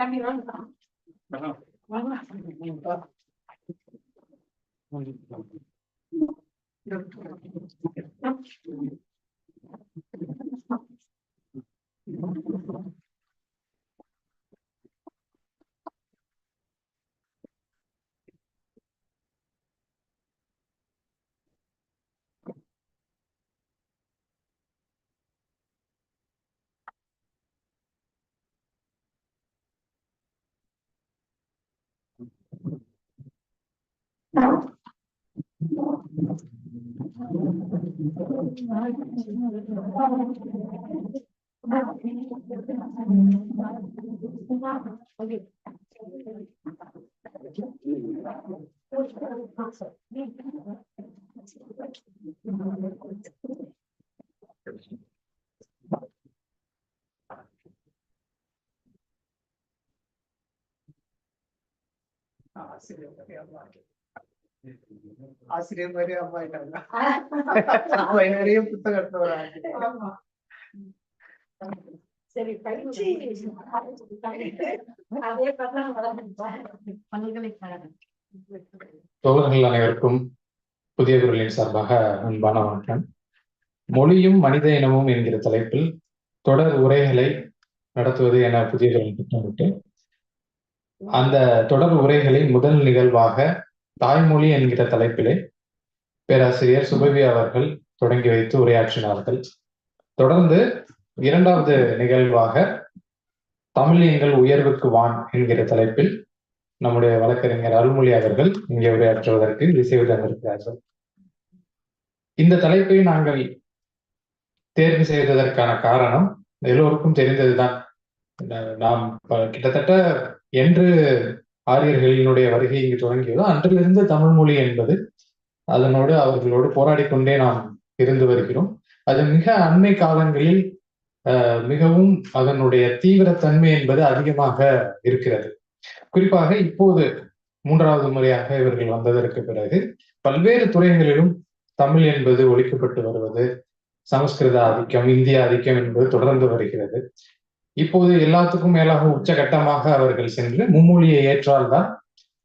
ஆசிரியர் மாதிரி அம்மா ஆயிட்டாங்க அவ நிறைய புத்தகத்தை ஒரு ஆசிரியர். சரி படிச்சு அதே பக்கம் பல்கலைக்கழகம் தோழர்கள் அனைவருக்கும் புதிய குரலின் சார்பாக அன்பான வணக்கம் மொழியும் மனித இனமும் என்கிற தலைப்பில் தொடர் உரைகளை நடத்துவது என புதிய குரல் திட்டமிட்டு அந்த தொடர் உரைகளின் முதல் நிகழ்வாக தாய்மொழி என்கிற தலைப்பிலே பேராசிரியர் சுபவி அவர்கள் தொடங்கி வைத்து உரையாற்றினார்கள். தொடர்ந்து இரண்டாவது நிகழ்வாக தமிழ் எங்கள் உயர்வுக்கு வான் என்கிற தலைப்பில் நம்முடைய வழக்கறிஞர் அருள்மொழி அவர்கள் இங்கே உரையாற்றுவதற்கு இசைவு தந்திருக்கிறார்கள் இந்த தலைப்பை நாங்கள் தேர்வு செய்ததற்கான காரணம் எல்லோருக்கும் தெரிந்ததுதான். நாம் கிட்டத்தட்ட என்று ஆரியர்களினுடைய வருகை இங்கு தொடங்கியதோ அன்றிலிருந்து தமிழ் மொழி என்பது அதனோடு அவர்களோடு போராடி கொண்டே நாம் இருந்து வருகிறோம். அது மிக அண்மை காலங்களில் அஹ், மிகவும் அதனுடைய தீவிரத்தன்மை என்பது அதிகமாக இருக்கிறது. குறிப்பாக இப்போது மூன்றாவது முறையாக இவர்கள் வந்ததற்கு பிறகு பல்வேறு துறைகளிலும் தமிழ் என்பது ஒழிக்கப்பட்டு வருவது சமஸ்கிருத ஆதிக்கம் இந்திய ஆதிக்கம் என்பது தொடர்ந்து வருகிறது. இப்போது எல்லாத்துக்கும் மேலாக உச்சகட்டமாக அவர்கள் சென்று மும்மொழியை ஏற்றால்தான்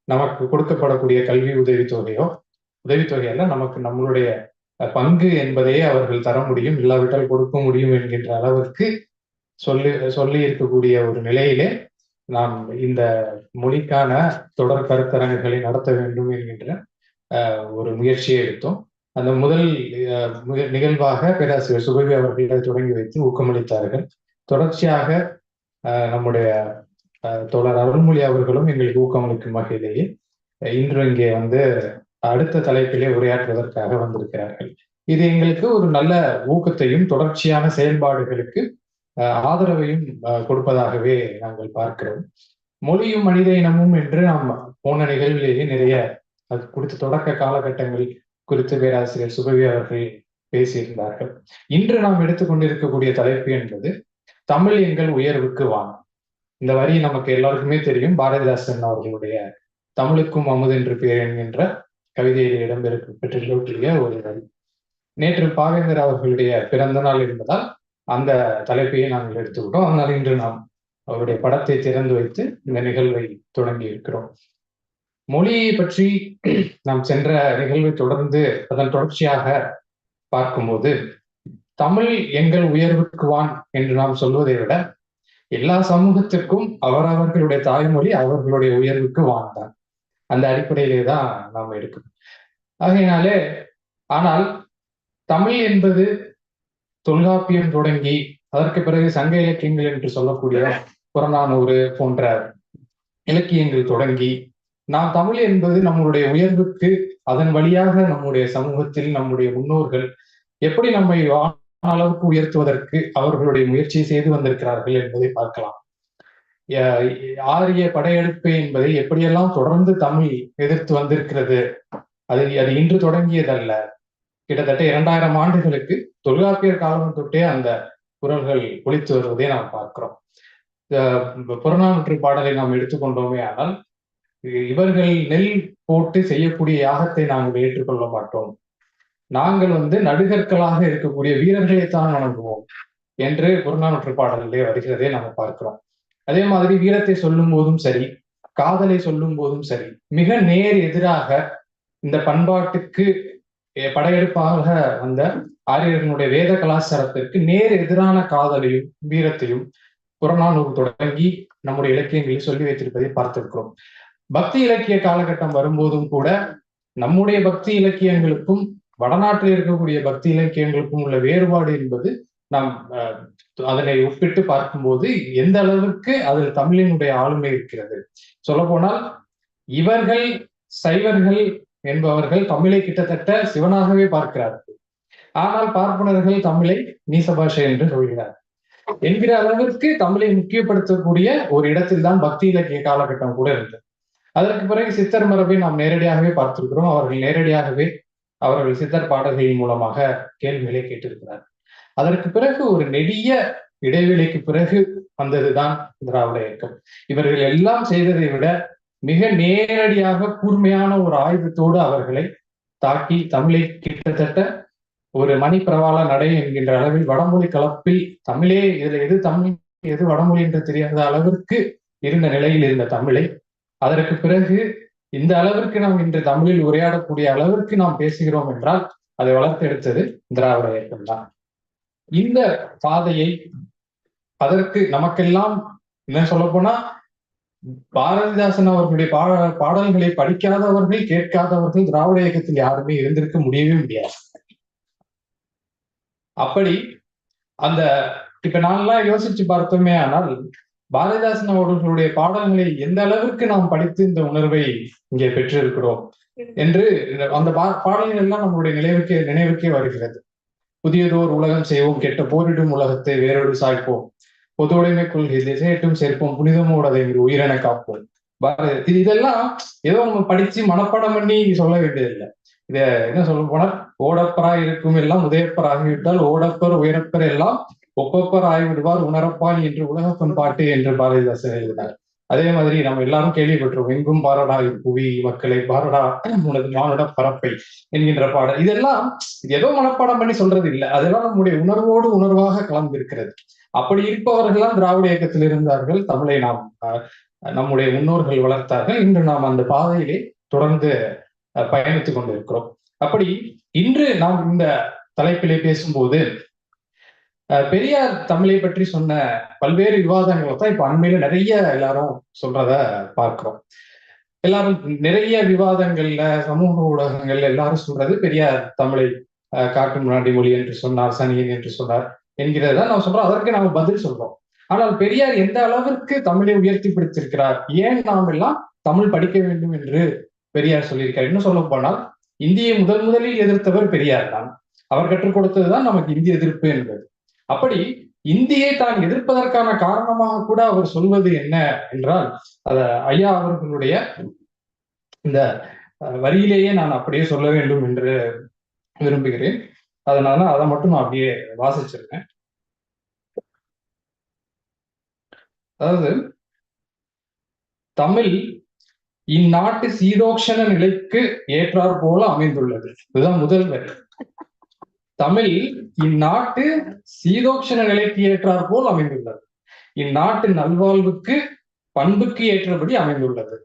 நமக்கு கொடுக்கப்படக்கூடிய கல்வி உதவித்தொகையோ உதவித்தொகையல்ல நமக்கு நம்மளுடைய பங்கு என்பதையே அவர்கள் தர முடியும் இல்லாவிட்டால் கொடுக்க முடியும் என்கின்ற அளவிற்கு சொல்லி சொல்லி இருக்கக்கூடிய ஒரு நிலையிலே நாம் இந்த மொழிக்கான தொடர் கருத்தரங்குகளை நடத்த வேண்டும் என்கின்ற ஒரு முயற்சியை எடுத்தோம். அந்த முதல் நிகழ்வாக பேராசிரியர் சுபவி அவர்களிடம் தொடங்கி வைத்து ஊக்கமளித்தார்கள். தொடர்ச்சியாக நம்முடைய தோழர் அருள்மொழி அவர்களும் எங்களுக்கு ஊக்கமளிக்கும் வகையிலேயே இன்று இங்கே வந்து அடுத்த தலைப்பிலே உரையாற்றுவதற்காக வந்திருக்கிறார்கள். இது எங்களுக்கு ஒரு நல்ல ஊக்கத்தையும் தொடர்ச்சியான செயல்பாடுகளுக்கு ஆதரவையும் கொடுப்பதாகவே நாங்கள் பார்க்கிறோம். மொழியும் மனித இனமும் என்று நாம் போன நிகழ்விலேயே நிறைய அது குறித்து தொடக்க காலகட்டங்கள் குறித்து பேராசிரியர் சுபவி அவர்கள் பேசியிருந்தார்கள். இன்று நாம் எடுத்துக்கொண்டிருக்கக்கூடிய தலைப்பு என்பது தமிழ் எங்கள் உயர்வுக்கு வான் இந்த வரி நமக்கு எல்லாருக்குமே தெரியும். பாரதிதாசன் அவர்களுடைய தமிழுக்கும் அமுது என்று பேர் என்கின்ற கவிதையில் இடம்பெற பெற்றிருக்கக்கூடிய ஒரு வரி. நேற்று பாவேந்தர் அவர்களுடைய பிறந்த நாள் என்பதால் அந்த தலைப்பையை நாங்கள் எடுத்துக்கிட்டோம் அதனால் இன்று நாம் அவருடைய படத்தை திறந்து வைத்து இந்த நிகழ்வை தொடங்கி இருக்கிறோம். மொழியை பற்றி நாம் சென்ற நிகழ்வை தொடர்ந்து அதன் தொடர்ச்சியாக பார்க்கும்போது தமிழ் எங்கள் உயர்வுக்கு வான் என்று நாம் சொல்வதை விட எல்லா சமூகத்திற்கும் அவரவர்களுடைய தாய்மொழி அவர்களுடைய உயர்வுக்கு வான் தான். அந்த அடிப்படையிலே தான் நாம் எடுக்கணும். ஆகையினாலே ஆனால் தமிழ் என்பது தொல்காப்பியம் தொடங்கி அதற்கு பிறகு சங்க இலக்கியங்கள் என்று சொல்லக்கூடிய புறநானூறு போன்ற இலக்கியங்கள் தொடங்கி நாம் தமிழ் என்பது நம்மளுடைய உயர்வுக்கு அதன் வழியாக நம்முடைய சமூகத்தில் நம்முடைய முன்னோர்கள் எப்படி நம்மை வா அளவுக்கு உயர்த்துவதற்கு அவர்களுடைய முயற்சியை செய்து வந்திருக்கிறார்கள் என்பதை பார்க்கலாம். ஆரிய படையெடுப்பு என்பதை எப்படியெல்லாம் தொடர்ந்து தமிழ் எதிர்த்து வந்திருக்கிறது அது அது இன்று தொடங்கியதல்ல. கிட்டத்தட்ட இரண்டாயிரம் ஆண்டுகளுக்கு தொல்காப்பியர் காலம் தொட்டே அந்த குரல்கள் ஒழித்து வருவதை நாம் பார்க்கிறோம். அஹ் புறநானூற்று பாடலை நாம் எடுத்துக்கொண்டோமே ஆனால் இவர்கள் நெல் போட்டு செய்யக்கூடிய யாகத்தை நாங்கள் ஏற்றுக்கொள்ள மாட்டோம். நாங்கள் வந்து நடுகற்களாக இருக்கக்கூடிய வீரர்களைத்தான் வணங்குவோம் என்று புறநானூற்று பாடலிலே வருகிறதை நாம் பார்க்கிறோம். அதே மாதிரி வீரத்தை சொல்லும் போதும் சரி காதலை சொல்லும் போதும் சரி மிக நேர் எதிராக இந்த பண்பாட்டுக்கு படையெடுப்பாக வந்த ஆரியர்களுடைய வேத கலாச்சாரத்திற்கு நேர் எதிரான காதலையும் வீரத்தையும் புறநானூறு தொடங்கி நம்முடைய இலக்கியங்களில் சொல்லி வைத்திருப்பதை பார்த்திருக்கிறோம். பக்தி இலக்கிய காலகட்டம் வரும்போதும் கூட நம்முடைய பக்தி இலக்கியங்களுக்கும் வடநாட்டில் இருக்கக்கூடிய பக்தி இலக்கியங்களுக்கும் உள்ள வேறுபாடு என்பது நாம் அதனை ஒப்பிட்டு பார்க்கும்போது எந்த அளவிற்கு அதில் தமிழினுடைய ஆளுமை இருக்கிறது. சொல்லப்போனால் இவர்கள் சைவர்கள் என்பவர்கள் தமிழை கிட்டத்தட்ட சிவனாகவே பார்க்கிறார்கள். ஆனால் பார்ப்பனர்கள் தமிழை நீச பாஷை என்று சொல்கிறார் என்கிற அளவிற்கு தமிழை முக்கியப்படுத்தக்கூடிய ஒரு இடத்தில் தான் பக்தி இலக்கிய காலகட்டம் கூட இருந்தது. அதற்கு பிறகு சித்தர் மரபை நாம் நேரடியாகவே பார்த்திருக்கிறோம். அவர்கள் நேரடியாகவே அவர்கள் சித்தர் பாடல்களின் மூலமாக கேள்விகளை கேட்டிருக்கிறார். அதற்கு பிறகு ஒரு நெடிய இடைவெளிக்கு பிறகு வந்ததுதான் திராவிட இயக்கம். இவர்கள் எல்லாம் செய்ததை விட மிக நேரடியாக கூர்மையான ஒரு ஆயுதத்தோடு அவர்களை தாக்கி தமிழை கிட்டத்தட்ட ஒரு மணி நடை என்கின்ற அளவில் வடமொழி கலப்பில் தமிழே இதுல எது தமிழ் எது வடமொழி என்று தெரியாத அளவிற்கு இருந்த நிலையில் இருந்த தமிழை அதற்கு பிறகு இந்த அளவிற்கு நாம் இன்று தமிழில் உரையாடக்கூடிய அளவிற்கு நாம் பேசுகிறோம் என்றால் அதை வளர்த்தெடுத்தது திராவிட இயக்கம் தான். இந்த பாதையை அதற்கு நமக்கெல்லாம் என்ன சொல்ல போனா பாரதிதாசன் அவர்களுடைய பாட பாடல்களை படிக்காதவர்கள் கேட்காதவர்கள் திராவிட இயக்கத்தில் யாருமே இருந்திருக்க முடியவே முடியாது. அப்படி அந்த இப்ப நான்லாம் யோசிச்சு பார்த்தோமே ஆனால் பாரதிதாசன் அவர்களுடைய பாடல்களை எந்த அளவிற்கு நாம் படித்து இந்த உணர்வை இங்கே பெற்றிருக்கிறோம் என்று அந்த பா- பாடல்கள் எல்லாம் நம்மளுடைய நினைவுக்கே நினைவுக்கே வருகிறது. புதியதோர் உலகம் செய்வோம் கெட்ட போரிடும் உலகத்தை வேறொரு சாய்ப்போம். பொது உடைமை கொள்கை திசையட்டும் சேர்ப்போம் புனிதமோடதை அதை உயிரென காப்போம். பாரதி இதெல்லாம் ஏதோ நம்ம படிச்சு மனப்பாடம் பண்ணி சொல்ல வேண்டியதில்லை. இத என்ன சொல்ல போனா ஓடப்பராய் இருக்கும் எல்லாம் உதயப்பர் ஆகிவிட்டால் ஓடப்பர் உயரப்பர் எல்லாம் ஒப்பப்பர் ஆய்விடுவார் உணரப்பான் என்று உலகப்பன் பாட்டு என்று பாரதிதாசன் எழுதினார். அதே மாதிரி நம்ம எல்லாரும் கேள்விப்பட்டிருக்கோம் எங்கும் பாரடா புவி மக்களை பாரடா உனது மானுட பரப்பை என்கின்ற பாடல். இதெல்லாம் ஏதோ மனப்பாடம் பண்ணி சொல்றது இல்லை அதெல்லாம் நம்முடைய உணர்வோடு உணர்வாக கலந்திருக்கிறது. அப்படி இருப்பவர்கள்லாம் திராவிட இயக்கத்தில் இருந்தார்கள். தமிழை நாம் நம்முடைய முன்னோர்கள் வளர்த்தார்கள். இன்று நாம் அந்த பாதையிலே தொடர்ந்து அஹ், பயணித்துக் கொண்டிருக்கிறோம். அப்படி இன்று நாம் இந்த தலைப்பிலே பேசும்போது பெரியார் தமிழை பற்றி சொன்ன பல்வேறு விவாதங்களை தான் இப்ப அண்மையில நிறைய எல்லாரும் சொல்றத பார்க்கிறோம். எல்லாரும் நிறைய விவாதங்கள்ல சமூக ஊடகங்கள்ல எல்லாரும் சொல்றது பெரியார் தமிழை காட்டும் காட்டு முன்னாடி மொழி என்று சொன்னார் சனியன் என்று சொன்னார் என்கிறத நான் சொல்றோம். அதற்கு நாம பதில் சொல்றோம். ஆனால் பெரியார் எந்த அளவிற்கு தமிழை உயர்த்தி பிடித்திருக்கிறார்? ஏன் நாம் எல்லாம் தமிழ் படிக்க வேண்டும் என்று பெரியார் சொல்லியிருக்கார்? இன்னும் சொல்ல போனால் இந்தியை முதல் முதலில் எதிர்த்தவர் பெரியார் தான். அவர் கற்றுக் கொடுத்ததுதான் நமக்கு இந்திய எதிர்ப்பு என்பது. அப்படி இந்தியை தான் எதிர்ப்பதற்கான காரணமாக கூட அவர் சொல்வது என்ன என்றால் அத ஐயா அவர்களுடைய இந்த வரியிலேயே நான் அப்படியே சொல்ல வேண்டும் என்று விரும்புகிறேன். அதனால அதை மட்டும் நான் அப்படியே வாசிச்சிருக்கேன். அதாவது தமிழ் இந்நாட்டு சீதோக்ஷண நிலைக்கு ஏற்றாற் போல அமைந்துள்ளது. இதுதான் முதல் வரி. தமிழ் இந்நாட்டு சீதோக்ஷண நிலைக்கு ஏற்றாற் போல் அமைந்துள்ளது. இந்நாட்டு நல்வாழ்வுக்கு பண்புக்கு ஏற்றபடி அமைந்துள்ளது.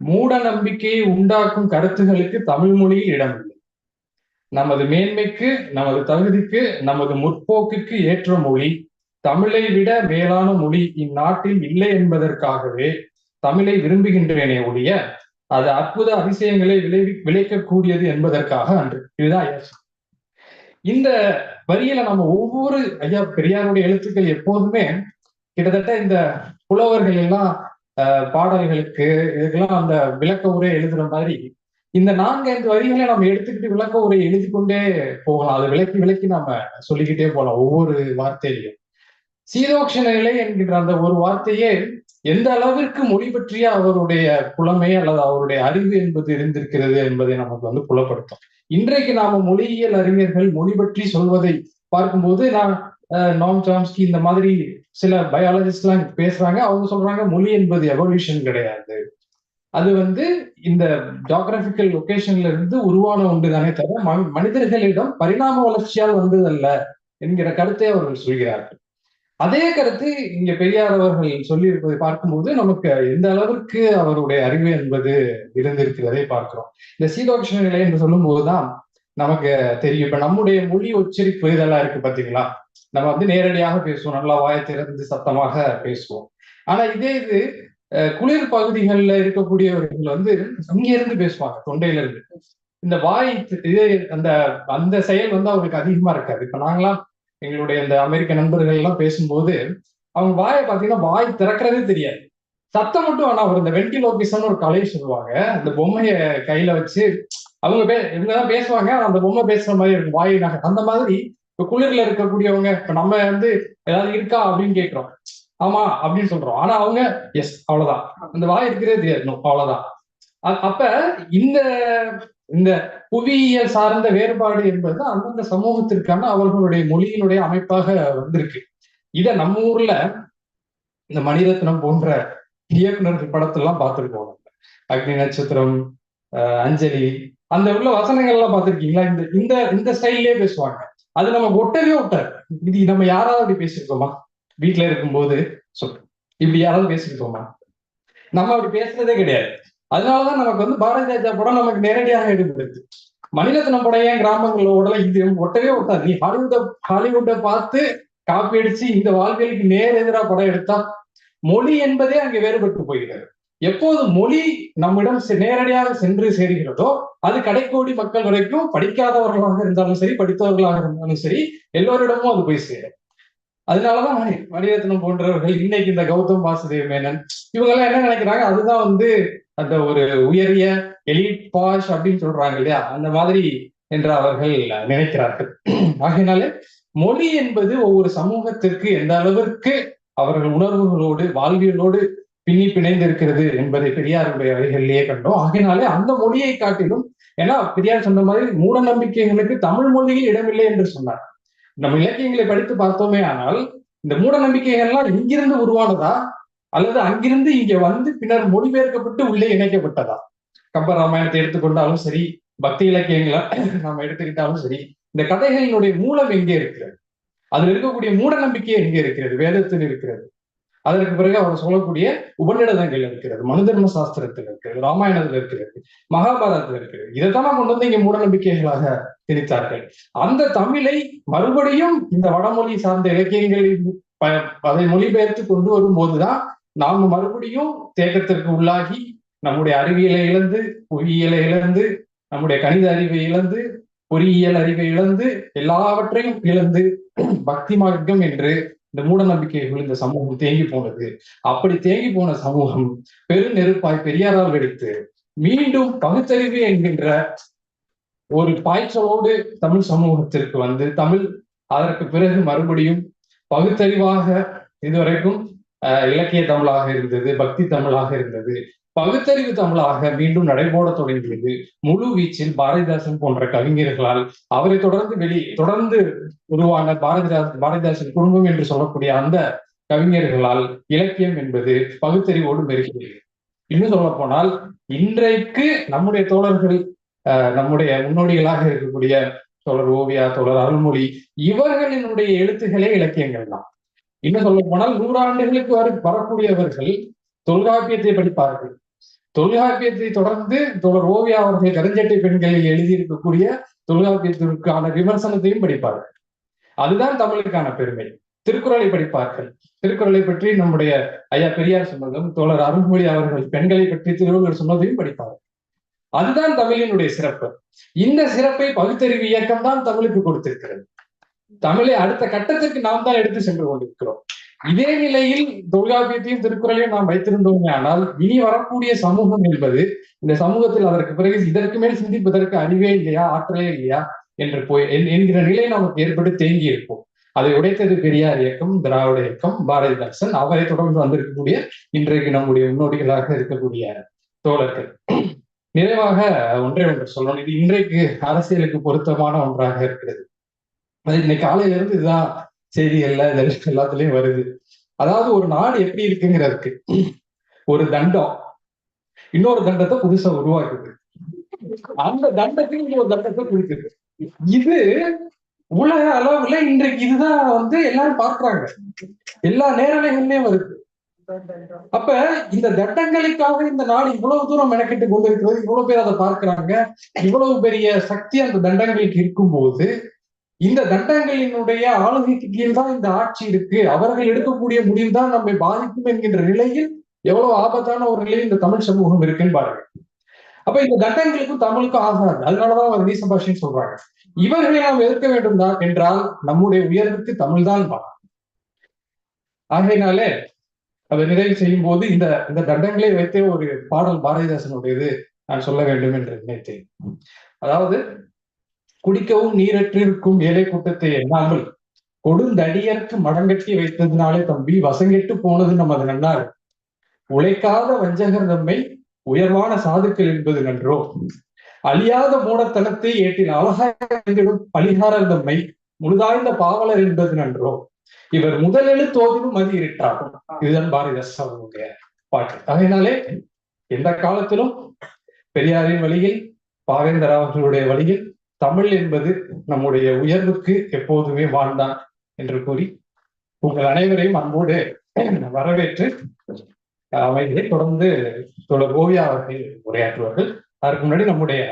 மூட நம்பிக்கையை உண்டாக்கும் கருத்துகளுக்கு தமிழ் மொழியில் இடமில்லை நமது மேன்மைக்கு நமது தகுதிக்கு நமது முற்போக்குக்கு ஏற்ற மொழி தமிழை விட மேலான மொழி இந்நாட்டில் இல்லை என்பதற்காகவே தமிழை விரும்புகின்றேனே ஒழிய அது அற்புத அதிசயங்களை விளை விளைக்கக்கூடியது என்பதற்காக அன்று. இதுதான் இந்த வரியில நம்ம ஒவ்வொரு ஐயா பெரியாருடைய எழுத்துக்கள் எப்போதுமே கிட்டத்தட்ட இந்த புலவர்கள் எல்லாம் அஹ், பாடல்களுக்கு இதுக்கெல்லாம் அந்த விளக்க உரை எழுதுற மாதிரி இந்த நான்கு ஐந்து வரிகளை நம்ம எடுத்துக்கிட்டு விளக்க உரை எழுதி கொண்டே போகலாம். அதை விளக்கி விளக்கி நம்ம சொல்லிக்கிட்டே போகலாம் ஒவ்வொரு வார்த்தையிலையும். சீதோக்ஷ நிலை என்கின்ற அந்த ஒரு வார்த்தையே எந்த அளவிற்கு மொழி பற்றிய அவருடைய புலமை அல்லது அவருடைய அறிவு என்பது இருந்திருக்கிறது என்பதை நமக்கு வந்து புலப்படுத்தும். இன்றைக்கு நாம மொழியியல் அறிஞர்கள் மொழி பற்றி சொல்வதை பார்க்கும்போது நான் அஹ், நாம் சாம்ஸ்கி இந்த மாதிரி சில பயாலஜிஸ்ட் எல்லாம் பேசுறாங்க. அவங்க சொல்றாங்க மொழி என்பது எவல்யூஷன் கிடையாது. அது வந்து இந்த ஜாகிரபிக்கல் லொகேஷன்ல இருந்து உருவான ஒன்று தானே தவிர மனிதர்களிடம் பரிணாம வளர்ச்சியால் வந்ததல்ல என்கிற கருத்தை அவர்கள் சொல்கிறார்கள். அதே கருத்து இங்க பெரியார் அவர்கள் சொல்லியிருப்பதை பார்க்கும்போது நமக்கு எந்த அளவிற்கு அவருடைய அறிவு என்பது இருந்திருக்கிறதை பார்க்கிறோம். இந்த சீதோக்ஷண நிலை என்று சொல்லும் போதுதான் நமக்கு தெரியும். இப்ப நம்முடைய மொழி உச்சரிப்பு இதெல்லாம் இருக்கு பாத்தீங்களா? நம்ம வந்து நேரடியாக பேசுவோம் நல்லா வாய திறந்து சத்தமாக பேசுவோம். ஆனா இதே இது அஹ், குளிர் பகுதிகளில் இருக்கக்கூடியவர்கள் வந்து இங்க இருந்து பேசுவாங்க தொண்டையில இருந்து இந்த வாய் இது அந்த அந்த செயல் வந்து அவங்களுக்கு அதிகமா இருக்காது. இப்ப நாங்களாம் எங்களுடைய இந்த அமெரிக்க நண்பர்கள் எல்லாம் பேசும்போது அவங்க வாயை பார்த்தீங்கன்னா வாய் திறக்கிறதே தெரியாது. சத்தம் மட்டும் வேணா ஒரு இந்த வெண்டிலோபிசன் ஒரு கலை சொல்லுவாங்க. அந்த பொம்மைய கையில வச்சு அவங்க பே இவங்கதான் பேசுவாங்க. ஆனா அந்த பொம்மை பேசுற மாதிரி இருக்கும். வாய் நகை. அந்த மாதிரி இப்ப குளிர்ல இருக்கக்கூடியவங்க இப்ப நம்ம வந்து ஏதாவது இருக்கா அப்படின்னு கேட்கிறோம். ஆமா அப்படின்னு சொல்றோம். ஆனா அவங்க எஸ் அவ்வளவுதான். அந்த வாய் இருக்கிறதே தெரியாது. அவ்வளவுதான். அப்ப இந்த இந்த புவியியல் சார்ந்த வேறுபாடு என்பது அந்தந்த சமூகத்திற்கான அவர்களுடைய மொழியினுடைய அமைப்பாக வந்திருக்கு. இத நம்ம ஊர்ல இந்த மணிரத்னம் போன்ற இயக்குநர்கள் படத்தெல்லாம் பார்த்துருக்கோம் அக்னி நட்சத்திரம் அஹ் அஞ்சலி அந்த உள்ள வசனங்கள் எல்லாம் பார்த்திருக்கீங்களா? இந்த இந்த இந்த ஸ்டைல்லே பேசுவாங்க. அது நம்ம ஒட்டவே ஒட்டாது. இது நம்ம யாராவது அப்படி பேசியிருக்கோமா? வீட்டுல இருக்கும்போது சொல். இப்படி யாராவது பேசியிருக்கோமா? நம்ம அப்படி பேசுறதே கிடையாது. அதனாலதான் நமக்கு வந்து பாரதி ராஜா படம் நமக்கு நேரடியாக எடுக்கிறது மணிரத்னம் படம் ஏன் கிராமங்களோட இது ஒட்டவே ஒட்டாது. நீ ஹாலிவுட்ட ஹாலிவுட்டை பார்த்து காப்பி அடிச்சு இந்த வாழ்வியலுக்கு நேர் எதிரா படம் எடுத்தா மொழி என்பதே அங்கே வேறுபட்டு போகிறது. எப்போது மொழி நம்மிடம் செ- நேரடியாக சென்று சேர்கிறதோ அது கடைக்கோடி மக்கள் வரைக்கும் படிக்காதவர்களாக இருந்தாலும் சரி படித்தவர்களாக இருந்தாலும் சரி எல்லோரிடமும் அது போய் சேரும். அதனாலதான் மணிரத்னம் போன்றவர்கள் இன்னைக்கு இந்த கௌதம் வாசுதேவ் மேனன் இவங்க எல்லாம் என்ன நினைக்கிறாங்க? அதுதான் வந்து அந்த ஒரு உயரிய எலிட் பாஷ் அப்படின்னு சொல்றாங்க இல்லையா? அந்த மாதிரி என்று அவர்கள் நினைக்கிறார்கள். ஆகையினாலே மொழி என்பது ஒவ்வொரு சமூகத்திற்கு எந்த அளவிற்கு அவர்கள் உணர்வுகளோடு வாழ்வியலோடு பின்னி பிணைந்து இருக்கிறது என்பதை பெரியாருடைய வரிகளிலேயே கண்டோம். ஆகையினாலே அந்த மொழியை காட்டிலும் ஏன்னா பெரியார் சொன்ன மாதிரி மூட நம்பிக்கைகளுக்கு தமிழ் மொழியில் இடமில்லை என்று சொன்னார். நம்ம இலக்கியங்களை படித்து பார்த்தோமே ஆனால் இந்த மூட நம்பிக்கைகள்லாம் இங்கிருந்து உருவானதா? அல்லது அங்கிருந்து இங்க வந்து பின்னர் மொழிபெயர்க்கப்பட்டு உள்ளே இணைக்கப்பட்டதா? கம்ப ராமாயணத்தை எடுத்துக்கொண்டாலும் சரி பக்தி இலக்கியங்களை நாம எடுத்துக்கிட்டாலும் சரி இந்த கதைகளினுடைய மூலம் எங்கே இருக்கிறது? அதுல இருக்கக்கூடிய மூட நம்பிக்கை எங்கே இருக்கிறது? வேதத்தில் இருக்கிறது. அதற்கு பிறகு அவர் சொல்லக்கூடிய உபநிடதங்கள் இருக்கிறது மனு தர்ம சாஸ்திரத்தில் இருக்கிறது ராமாயணத்தில் இருக்கிறது மகாபாரதத்தில் இருக்கிறது. இதைத்தான் கொண்டு வந்து இங்க மூட நம்பிக்கைகளாக திணித்தார்கள். அந்த தமிழை மறுபடியும் இந்த வடமொழி சார்ந்த இலக்கியங்களில் அதை மொழிபெயர்த்து கொண்டு வரும்போதுதான் நாம் மறுபடியும் தேக்கத்திற்கு உள்ளாகி நம்முடைய அறிவியலை இழந்து புவியியலை இழந்து நம்முடைய கணித அறிவை இழந்து பொறியியல் அறிவை இழந்து எல்லாவற்றையும் இழந்து பக்தி மார்க்கம் என்று இந்த மூட நம்பிக்கைகள் இந்த சமூகம் தேங்கி போனது. அப்படி தேங்கி போன சமூகம் பெரு நெருப்பாய் பெரியாரால் வெடித்து மீண்டும் பகுத்தறிவு என்கின்ற ஒரு பாய்ச்சலோடு தமிழ் சமூகத்திற்கு வந்து தமிழ் அதற்கு பிறகு மறுபடியும் பகுத்தறிவாக இதுவரைக்கும் இலக்கிய தமிழாக இருந்தது பக்தி தமிழாக இருந்தது. பகுத்தறிவு தமிழாக மீண்டும் நடைபோட தொடங்கியது. முழு வீச்சில் பாரதிதாசன் போன்ற கவிஞர்களால் அவரை தொடர்ந்து வெளி தொடர்ந்து உருவான பாரதிதாசன் பாரதிதாசன் குடும்பம் என்று சொல்லக்கூடிய அந்த கவிஞர்களால் இலக்கியம் என்பது பகுத்தறிவோடு மெருகிறது இன்னும் சொல்ல போனால் இன்றைக்கு நம்முடைய தோழர்கள் நம்முடைய முன்னோடிகளாக இருக்கக்கூடிய தோழர் ஓவியா தோழர் அருள்மொழி இவர்களினுடைய எழுத்துக்களே இலக்கியங்கள் தான். இன்னும் சொல்ல போனால் நூறாண்டுகளுக்கு வர வரக்கூடியவர்கள் தொல்காப்பியத்தை படிப்பார்கள். தொல்காப்பியத்தை தொடர்ந்து தொடர் ஓவியா அவர்கள் கருஞ்சட்டை பெண்களில் எழுதியிருக்கக்கூடிய தொல்காப்பியத்திற்கான விமர்சனத்தையும் படிப்பார்கள். அதுதான் தமிழுக்கான பெருமை. திருக்குறளை படிப்பார்கள். திருக்குறளை பற்றி நம்முடைய ஐயா பெரியார் சொன்னதும் தோழர் அருண்மொழி அவர்கள் பெண்களை பற்றி திருவள்ளுவர் சொன்னதையும் படிப்பார்கள். அதுதான் தமிழினுடைய சிறப்பு. இந்த சிறப்பை பகுத்தறிவு இயக்கம் தான் தமிழுக்கு கொடுத்திருக்கிறது. தமிழை அடுத்த கட்டத்திற்கு நாம் தான் எடுத்து சென்று கொண்டிருக்கிறோம். இதே நிலையில் தொல்காப்பியத்தையும் திருக்குறளையும் நாம் வைத்திருந்தோமே ஆனால் இனி வரக்கூடிய சமூகம் என்பது இந்த சமூகத்தில் அதற்கு பிறகு இதற்கு மேல் சிந்திப்பதற்கு அறிவே இல்லையா ஆற்றலே இல்லையா என்று போய் என்கிற நிலை நமக்கு ஏற்பட்டு தேங்கி இருப்போம் அதை உடைத்தது பெரியார் இயக்கம் திராவிட இயக்கம் பாரதிதாசன். அவரை தொடர்ந்து வந்திருக்கக்கூடிய இன்றைக்கு நம்முடைய முன்னோடிகளாக இருக்கக்கூடிய தோழர்கள். நிறைவாக ஒன்றை ஒன்று சொல்லணும். இது இன்றைக்கு அரசியலுக்கு பொருத்தமான ஒன்றாக இருக்கிறது. அது இன்னைக்கு காலையில இருந்து இதுதான் செய்திகள்ல இதெல்லாம் எல்லாத்துலயும் வருது. அதாவது ஒரு நாடு எப்படி இருக்குங்கிறதுக்கு. ஒரு தண்டம். இன்னொரு தண்டத்தை புதுசா உருவாக்குது. அந்த தண்டத்துக்கு இன்னொரு தண்டத்தை குடிக்குது இது உலக அளவுல இன்றைக்கு இதுதான் வந்து எல்லாரும் பாக்குறாங்க எல்லா நேரலைகள்லயும் வருது. அப்ப இந்த தண்டங்களுக்காக இந்த நாடு இவ்வளவு தூரம் மெனக்கிட்டு கொண்டு இருக்கிறது இவ்வளவு பேர் அதை பார்க்கிறாங்க இவ்வளவு பெரிய சக்தி அந்த தண்டங்களுக்கு இருக்கும்போது இந்த தண்டங்களினுடைய ஆளுகைக்கு கீழ் தான் இந்த ஆட்சி இருக்கு. அவர்கள் எடுக்கக்கூடிய முடிவு தான் நம்மை பாதிக்கும் என்கின்ற நிலையில் எவ்வளவு ஆபத்தான ஒரு நிலையில் இந்த தமிழ் சமூகம் இருக்குன்னு பாருங்க. அப்ப இந்த தண்டங்களுக்கும் தமிழுக்கும் ஆகாது. அதனாலதான் அவர் நீச பாஷைன்னு சொல்றாங்க. இவர்களை நாம் எதிர்க்க வேண்டும் தான் என்றால் நம்முடைய உயர்வுக்கு தமிழ் தான் பா ஆகையினாலே அதை நிறைவு செய்யும் போது இந்த இந்த தண்டங்களை வைத்தே ஒரு பாடல் பாரதிதாசனுடையது நான் சொல்ல வேண்டும் என்று நினைத்தேன். அதாவது குடிக்கவும் நீரற்றிருக்கும் ஏழை கூட்டத்தை எண்ணாமல் கொடுந்தடியற்கு மடங்கட்டி வைத்ததினாலே தம்பி வசங்கெட்டு போனது நமது நன்னார். உழைக்காத வஞ்சகர் தம்மை உயர்வான சாதுக்கள் என்பது நன்றோ? அழியாத மூடத்தனத்தை ஏற்றின் அழகாயிடும் பலிகாரர் தம்மை முழுதாய்ந்த பாவலர் என்பது நன்றோ? இவர் முதலெழு தோதிலும் மதி இருட்டாகும். இதுதான் பாரதிதாசன் அவர்களுடைய பாட்டு. அதனாலே எந்த காலத்திலும் பெரியாரின் வழியில் பாவேந்தர் அவர்களுடைய வழியில் தமிழ் என்பது நம்முடைய உயர்வுக்கு எப்போதுமே வாழ்ந்தான் என்று கூறி உங்கள் அனைவரையும் அன்போடு வரவேற்று அமைதியை தொடர்ந்து தொடர் ஓவியா அவர்கள் உரையாற்றுவார்கள். அதற்கு முன்னாடி நம்முடைய